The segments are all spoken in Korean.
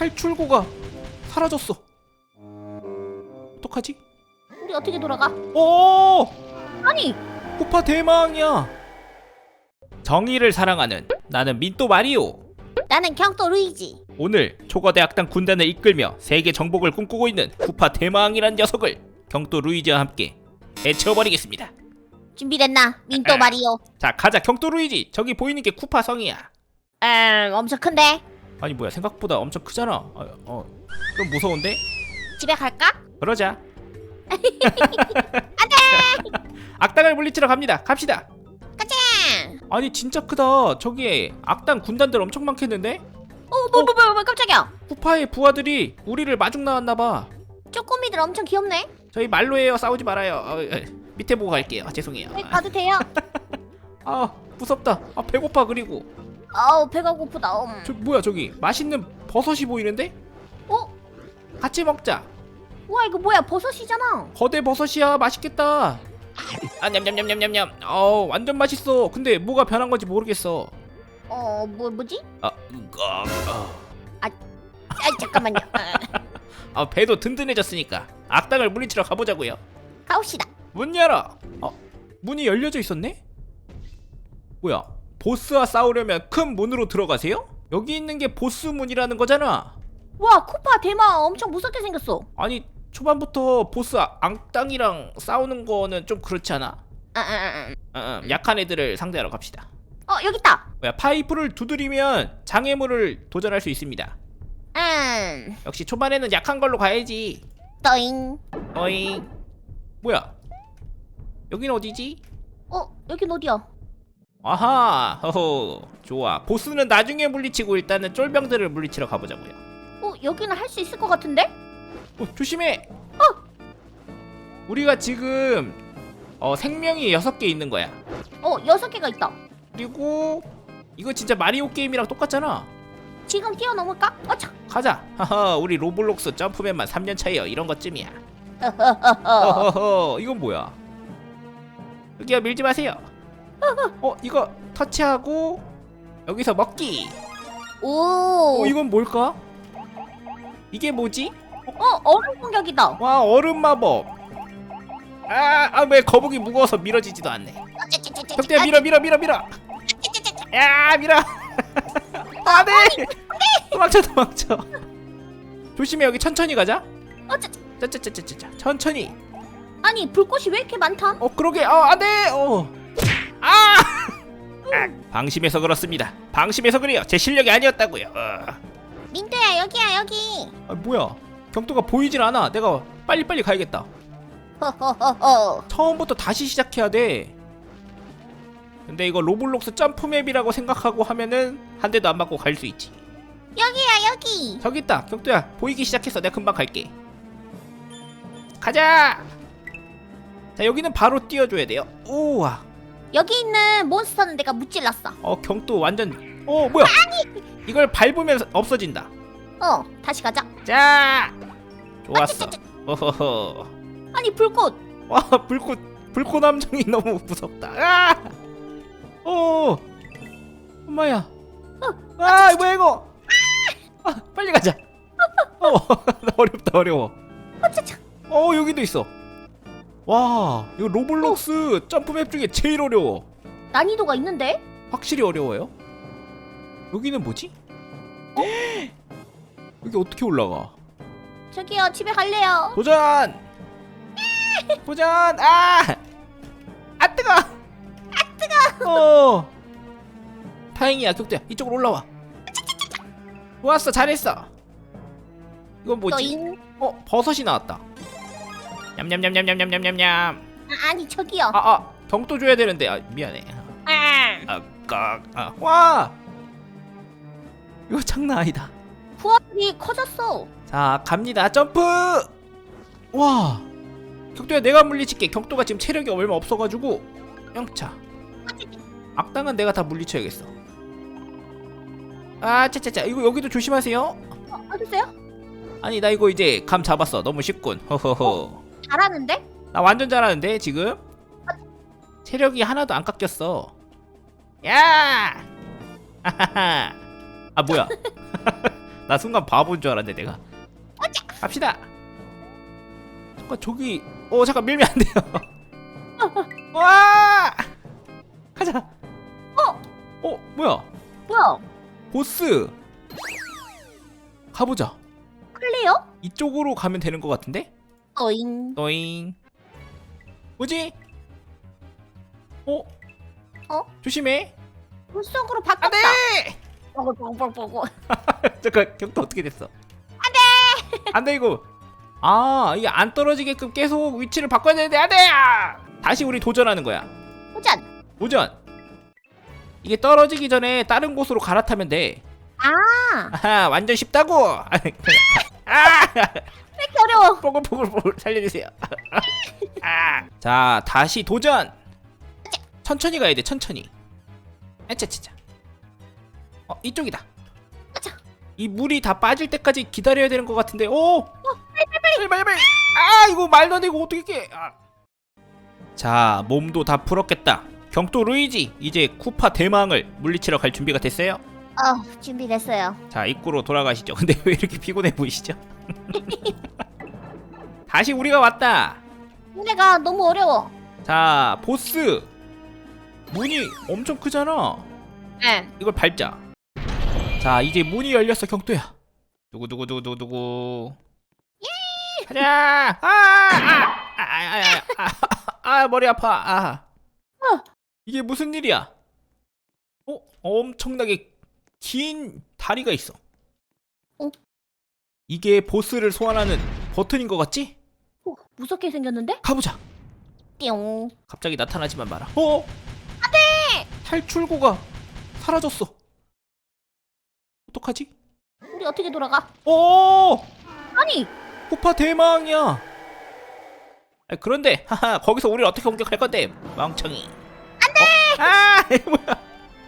탈출구가 사라졌어. 어떡하지? 우리 어떻게 돌아가? 오! 아니 쿠파 대망이야. 정의를 사랑하는 나는 민또 마리오. 나는 경도 루이지. 오늘 초거대 악당 군단을 이끌며 세계 정복을 꿈꾸고 있는 쿠파 대망이란 녀석을 경도 루이지와 함께 해쳐버리겠습니다. 준비됐나? 민또 마리오. 자 가자 경도 루이지. 저기 보이는 게 쿠파 성이야. 음 엄청 큰데. 아니 뭐야 생각보다 엄청 크잖아. 어, 어. 좀 무서운데? 집에 갈까? 그러자. 안돼. 악당을 물리치러 갑니다. 갑시다. 가자. 아니 진짜 크다. 저기 악당 군단들 엄청 많겠는데? 어 뭐 뭐 뭐 뭐 깜짝이야. 쿠파의 부하들이 우리를 마중 나왔나 봐. 쪼꼬미들 엄청 귀엽네. 저희 말로해요. 싸우지 말아요. 어, 어, 밑에 보고 갈게요. 아, 죄송해요. 가도 돼요? 아 무섭다. 아 배고파 그리고 아우 배가 고프다. 음. 저 뭐야 저기 맛있는 버섯이 보이는데? 어? 같이 먹자. 우와 이거 뭐야 버섯이잖아. 거대 버섯이야. 맛있겠다. 아 냠냠냠냠냠냠. 어 완전 맛있어. 근데 뭐가 변한 건지 모르겠어. 어 뭐 뭐지? 아 으악. 아. 아 잠깐만요. 어, 아 배도 든든해졌으니까 악당을 물리치러 가보자고요. 가봅시다. 문 열어. 어 문이 열려져 있었네? 뭐야? 보스와 싸우려면 큰 문으로 들어가세요? 여기 있는 게 보스 문이라는 거잖아. 와 쿠파 대마 엄청 무섭게 생겼어. 아니 초반부터 보스 아- 악당이랑 싸우는 거는 좀 그렇지 않아? 아, 아, 아, 어, 어, 약한 애들을 상대하러 갑시다. 아. 어 여기 있다. 뭐야 파이프를 두드리면 장애물을 도전할 수 있습니다. 음 역시 초반에는 약한 걸로 가야지. 떠잉. 어잉. 뭐야? 여긴 어디지? 어 여긴 어디야? 아하, 허호, 좋아. 보스는 나중에 물리치고 일단은 쫄병들을 물리치러 가보자고요. 어 여기는 할 수 있을 것 같은데? 어, 조심해. 우리가 지금 어, 생명이 여섯 개 있는 거야. 어 여섯 개가 있다. 그리고 이거 진짜 마리오 게임이랑 똑같잖아. 지금 뛰어넘을까? 어차. 가자. 하하, 우리 로블록스 점프맨만 3년 차이요. 이런 것쯤이야. 허허허허. 이건 뭐야? 여기요, 밀지 마세요. 어, 이거 터치하고 여기서 먹기. 오. 어, 이건 뭘까? 이게 뭐지? 어 얼음 공격이다. 와 얼음 마법 아, 아, 왜 거북이 무거워서 밀어지지도 않네. 격대야 밀어, 밀어, 밀어, 밀어. 야, 밀어. 아, 네. 도망쳐, 도망쳐. 조심해, 여기 천천히 가자. 어, 저, 짜짜짜짜짜, 천천히. 아니 불꽃이 왜 이렇게 많다? 어, 그러게, 어, 안 돼. 어. 방심해서 그렇습니다. 방심해서 그래요. 제 실력이 아니었다고요. 어. 민트야 여기야 여기. 아, 뭐야? 경도가 보이질 않아. 내가 빨리 빨리 가야겠다. 처음부터 다시 시작해야 돼. 근데 이거 로블록스 점프 맵이라고 생각하고 하면은 한 대도 안 맞고 갈 수 있지. 여기야 여기. 저기 있다. 격도야. 보이기 시작했어. 내가 금방 갈게. 가자. 자, 여기는 바로 띄워줘야 돼요. 우와. 여기 있는 몬스터는 내가 무찔렀어. 어, 경도 완전. 어, 뭐야? 이걸 밟으면 없어진다. 어 다시 가자. 자. 좋았어. 오호호. 아니 불꽃. 와, 불꽃 불꽃 함정이 너무 무섭다. 아! 오. 엄마야. 아, 뭐야 이거? 아, 빨리 가자. 어, 나 어렵다 어려워. 어차차. 어, 여기도 있어. 와, 이거 로블록스 점프맵 중에 제일 어려워. 난이도가 있는데? 확실히 어려워요. 여기는 뭐지? 여기 어떻게 올라가? 저기요 집에 갈래요. 도전! 도전! 아! 아 뜨거! 아 뜨거! 어. 다행이야 격대야 이쪽으로 올라와. 좋았어 잘했어. 이건 뭐지? 떠잉. 어 버섯이 나왔다. 냠냠냠냠냠냠냠냠. 아, 아니 저기요. 아아 경도 줘야 되는데 아 미안해. 아. 아 깍 아, 와. 이거 장난 아니다. 부하들이 커졌어. 자 갑니다 점프 와 격도야 내가 물리칠게 격도가 지금 체력이 얼마 없어 가지고 영차 악당은 내가 다 물리쳐야겠어 아 짜짜짜 이거 여기도 조심하세요 어, 어딨어요? 아니 나 이거 이제 감 잡았어 너무 쉽군 허허허 잘하는데? 나 완전 잘하는데 지금? 체력이 하나도 안 깎였어. 야! 아 뭐야? 나 순간 바보인 줄 알았네 내가. 갑시다. 잠깐 저기 어 잠깐 밀면 안 돼요. 와! 가자. 어? 어 뭐야? 뭐야? 보스! 가보자. 클리어? 이쪽으로 가면 되는 것 같은데 어잉. 너잉 뭐지 어 어? 조심해 물속으로 바꿨다. 안돼 뽀글 뽀글. 잠깐 격도 어떻게 됐어? 안돼 안돼 이거 아 이게 안 떨어지게끔 계속 위치를 바꿔야 되는데 안돼 아! 다시 우리 도전하는 거야 도전. 도전 이게 떨어지기 전에 다른 곳으로 갈아타면 돼 아, 아하 완전 쉽다고 아 어려워? 뽀글뽀글뽀글 살려주세요. 아. 자 다시 도전. 천천히 가야 돼 천천히. 에차차차. 어 이쪽이다. 아차. 이 물이 다 빠질 때까지 기다려야 되는 것 같은데. 오! 빨리 빨리. 빨리 아 이거 말도 안 되고 어떻게 이렇게. 아. 자 몸도 다 풀었겠다. 경도 루이지 이제 쿠파 대망을 물리치러 갈 준비가 됐어요? 어, 준비됐어요. 자 입구로 돌아가시죠. 근데 왜 이렇게 피곤해 보이시죠 다시 우리가 왔다. 내가 너무 어려워. 자 보스. 문이 엄청 크잖아. 네. 이걸 밟자. 자 이제 문이 열렸어 경도야. 두구두구두구두구. 가자! 아 아 아 아 아 아, 아, 아, 머리 아파. 아. 어. 이게 무슨 일이야? 어? 엄청나게 긴 다리가 있어. 어? 이게 보스를 소환하는 버튼인 것 같지? 어, 무섭게 생겼는데? 가보자 띵. 갑자기 나타나지만 마라. 어? 안돼! 탈출구가 사라졌어. 어떡하지? 우리 어떻게 돌아가? 어! 아니, 쿠파 대망이야. 아, 그런데 하하 거기서 우리를 어떻게 공격할 건데? 멍청이. 안돼! 아 뭐야?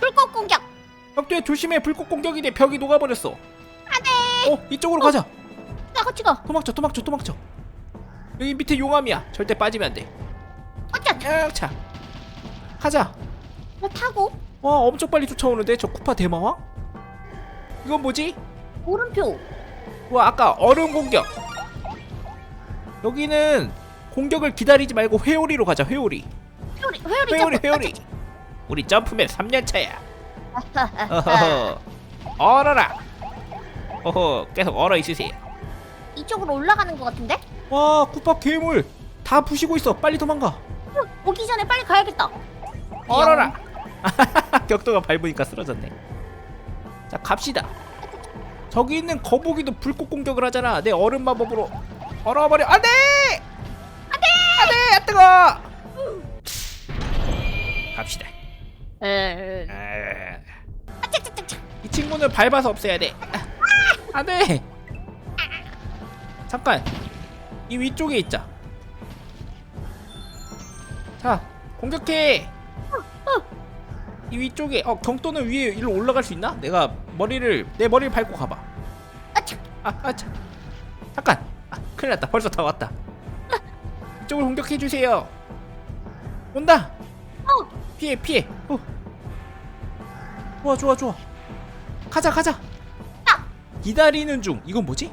불꽃 공격. 벽두에 조심해 불꽃 공격이 돼 벽이 녹아버렸어. 안돼! 어 이쪽으로 가자. 나 같이 가. 도망쳐 도망쳐 도망쳐. 여기 밑에 용암이야. 절대 빠지면 안 돼. 어짜. 차. 가자. 나 타고 와 엄청 빨리 쫓아오는데 저 쿠파 대마왕? 이건 뭐지? 오른표. 와 아까 얼음 공격 여기는 공격을 기다리지 말고 회오리로 가자 회오리 회오리, 회오리 회오리 점프. 회오리 우리 점프맨 3년 차야 아하하하. 어허허 얼어라 어허 계속 얼어 있으세요 이쪽으로 올라가는 것 같은데? 와 쿠파 괴물. 다 부시고 있어. 빨리 도망가. 어, 오기 전에 빨리 가야겠다. 얼어라. 격도가 밟으니까 쓰러졌네. 자 갑시다. 저기 있는 거북이도 불꽃 공격을 하잖아. 내 얼음 마법으로 얼어버려. 안돼! 안돼! 안돼! 아 뜨거! 갑시다. 에. 아, 아차차차차. 이 친구는 밟아서 없애야 돼. 안돼! 잠깐 이 위쪽에 있자 자 공격해 이 위쪽에 어 경도는 위에 일로 올라갈 수 있나? 내가 머리를 내 머리를 밟고 가봐 아차. 아, 아, 참. 잠깐. 아, 큰일 났다. 벌써 다 왔다. 이쪽으로 공격해 주세요. 온다. 어. 피해, 피해. 어. 좋아, 좋아, 좋아. 가자, 가자. 기다리는 중. 이건 뭐지?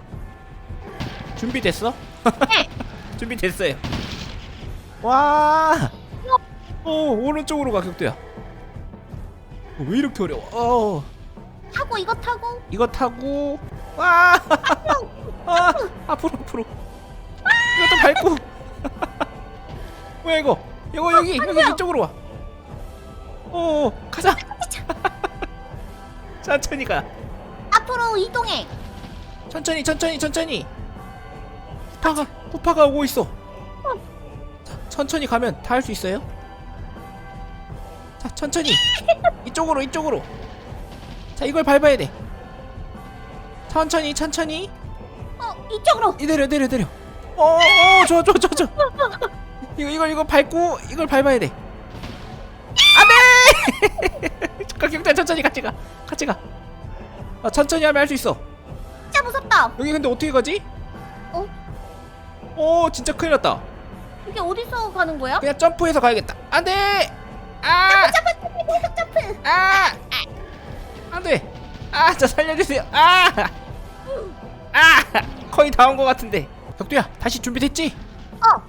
준비됐어? 네. 준비됐어요. 와. 어, 오른쪽으로 가 격도야. 어, 왜 이렇게 어려워? 어. 타고 이거 타고. 이거 타고 와 아, 앞으로 앞으로 이것도 밟고 뭐야 이거 이거 여기 여기 이쪽으로 와 어, 가자 천천히 가 앞으로 이동해. 천천히 천천히 천천히 쿠파가 쿠파가 오고 있어. 자, 천천히 가면 다 할 수 있어요? 자 천천히. 이쪽으로 이쪽으로. 자 이걸 밟아야 돼. 천천히 천천히. 어, 이쪽으로. 이 내려 내려 내려. 어어 어, 좋아 좋아 좋아 좋아. 이거 이거 이거 밟고 이걸 밟아야 돼. 안돼! 잠깐 경찰 천천히 같이 가. 같이 가. 아, 천천히 하면 할 수 있어. 진짜 무섭다. 여기 근데 어떻게 가지? 어? 어 진짜 큰일 났다. 이게 어디서 가는 거야? 그냥 점프해서 가야겠다. 안돼! 아! 점프, 점프, 계속 점프. 아! 안돼! 아 저 살려주세요. 아! 아! 거의 다 온 것 같은데. 격두야 다시 준비됐지? 어.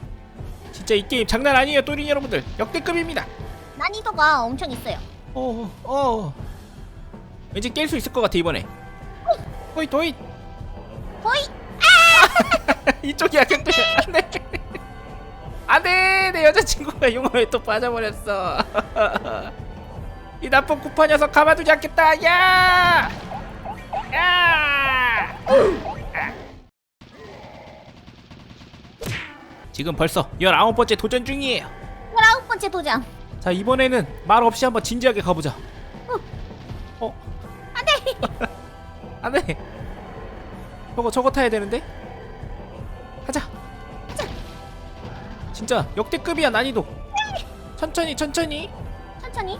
진짜 이 게임 장난 아니에요 또린 여러분들. 역대급입니다. 난이도가 엄청 있어요. 어, 어. 왠지 깰 수 있을 것 같아 이번에. 호잇. 호잇 호이 이쪽이야 격두야 안돼 안돼 내 여자친구가 용암에 또 빠져버렸어. 이 나쁜 쿠파 녀석 가만두지 않겠다. 야! 야! 지금 벌써 19번째 도전 중이에요. 19번째 도전. 자 이번에는 말 없이 한번 진지하게 가보자. 어? 안돼. 안돼 저거 저거 타야 되는데 진짜 역대급이야 난이도 천천히 천천히 천천히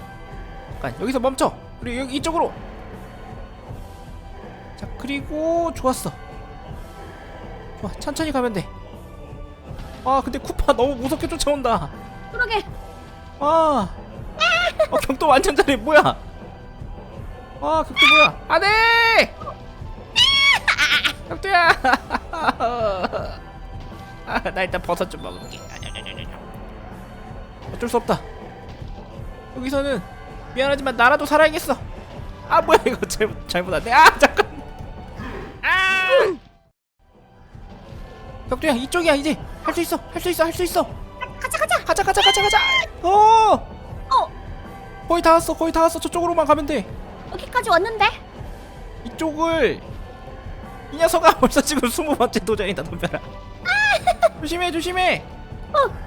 잠깐 여기서 멈춰 그리고 여기 이쪽으로 자 그리고 좋았어 좋아 천천히 가면 돼아 근데 쿠파 너무 무섭게 쫓아온다 그러게 아, 어, 격도 완전 잘해. 뭐야? 아, 격도 뭐야? 안 돼! 격도야! 아, 나 일단 버섯 좀 먹을게. 어쩔 수 없다. 여기서는 미안하지만 나라도 살아야겠어. 아, 뭐야 이거 잘못 잘못 안 돼. 아, 잠깐. 아! 격도야 이쪽이야 이제. 할 수 있어 할 수 있어 할 수 있어. 가자 가자. 가자 가자 가자 가자. 어! 어. 거의 다 왔어 거의 다 왔어. 저쪽으로만 가면 돼. 여기까지 왔는데? 이쪽을 이 녀석아 벌써 지금 스무 번째 도전이다 덤벼라. 조심해 조심해. 어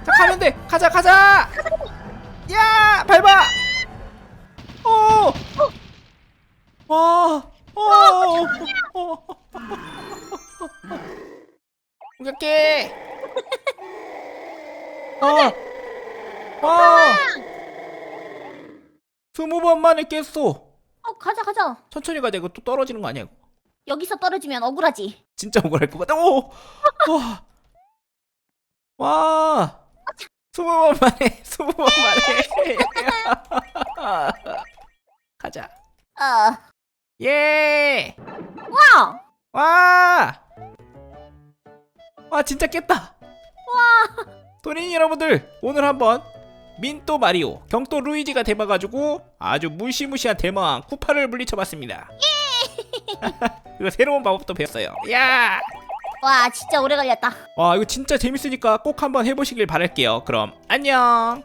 자 가면 돼. 가자 가자. 야 밟아. 어. 어와어. 어. 공격해. 어와 스무 번 만에 깼어. 어, 가자 가자. 천천히 가자. 이거 또 떨어지는 거 아니야 이거? 여기서 떨어지면 억울하지. 진짜 억울할 것 같아. 오! 와! 와! 스무 번 만에 스무 번 만에 가자 어 예! 와! 와! 와 진짜 깼다 와! 도린 여러분들 오늘 한번 민또 마리오 경또 루이지가 돼봐가지고 아주 무시무시한 대망 쿠파를 물리쳐봤습니다 그리고 새로운 방법도 배웠어요 야! 와 진짜 오래 걸렸다. 와 이거 진짜 재밌으니까 꼭 한번 해보시길 바랄게요. 그럼 안녕